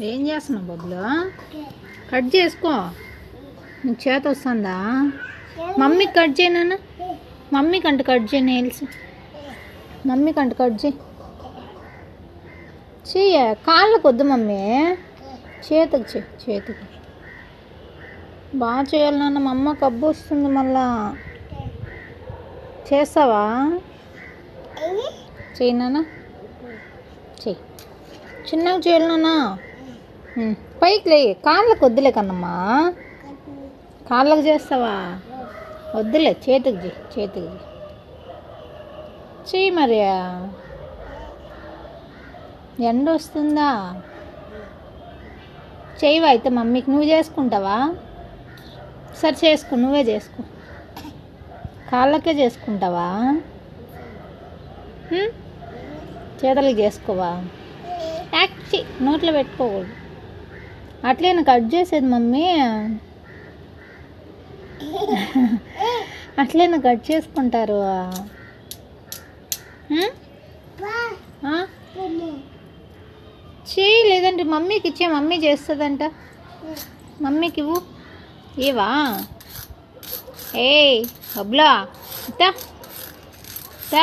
ఏం చేస్తున్నావు బొబ్బులు? కట్ చేసుకో. నీకు చేత వస్తుందా? మమ్మీకి కట్ చేయనా మమ్మీకి అంట కట్ చేయి నెయిల్స్ మమ్మీకి అంట కట్ చేయి. చెయ్య. కాళ్ళకు వద్దు మమ్మీ. చేతికి చెయ్యి చేతికి. బాగా చేయాలి నాన్న. మా అమ్మ కబ్బు వస్తుంది మళ్ళా. చేస్తావా? చెయ్యి నాన్న. చెయ్యి. చిన్నగా చేయాలి నాన్న. పైకి లే కాళ్ళకు వద్దులే కన్నమ్మా. కాళ్ళకు చేస్తావా? వద్దులే. చేతికి చెయ్యి. చేతికి చెయ్యి. చెయ్యి ఎండ వస్తుందా? చేయవా అయితే మమ్మీకి. నువ్వు చేసుకుంటావా? సరే చేసుకో. నువ్వే చేసుకో. కాళ్ళకే చేసుకుంటావా? ఉమ్? చేతులకి చేసుకోవా? యాక్చి నోట్లో పెట్టుకోకూడదు. అట్లేనా కట్ చేసేది మమ్మీ. అట్లేనా కట్ చేసుకుంటారు. ఉమ్? చేయి లేదంటే మమ్మీకి ఇచ్చే మమ్మీ చేస్తుందంట. మమ్మీకి ఇవ్వు. ఇవా ఏయ్ బబ్లా తా తా